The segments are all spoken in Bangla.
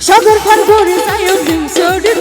সগর ফার করে সায়ন দিন সৌদিন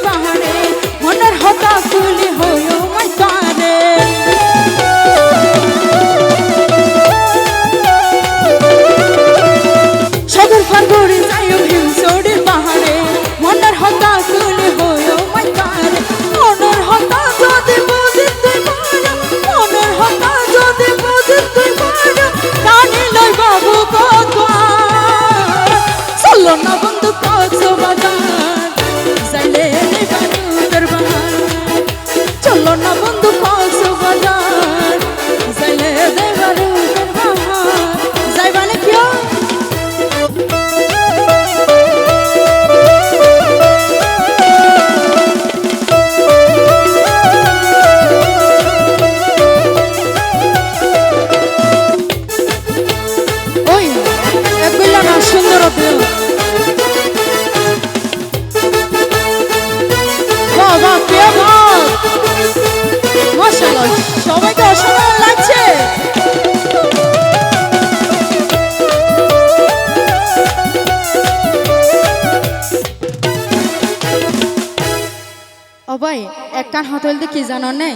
ভাই একখান হাতল দিয়ে কি জানো নেই?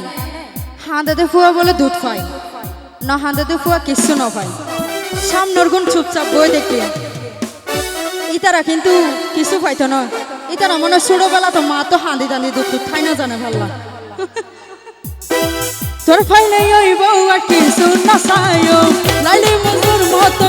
হাঁদাতে ফুয়া বলে দুধ পাই না হাঁদাতে ফুয়া কিচ্ছু না পাই সামনের গুণ চুপচাপ বই দেখি। ইতারা কিন্তু কিছু পাইতো না। ইতারা মনে ছোটবেলা তো মা তো হাঁদি টান্দি দুধ দুধ খাই না জানে ভাল্লা। তোর ফাইলে ওই বউ আর কিছু না সায়ো লালি মজুর মতো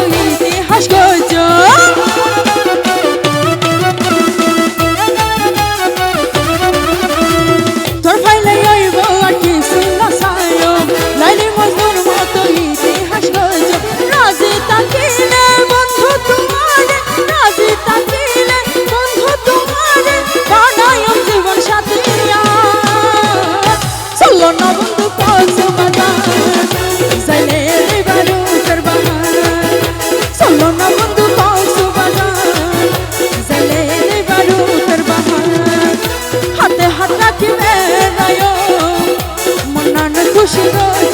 Thank you.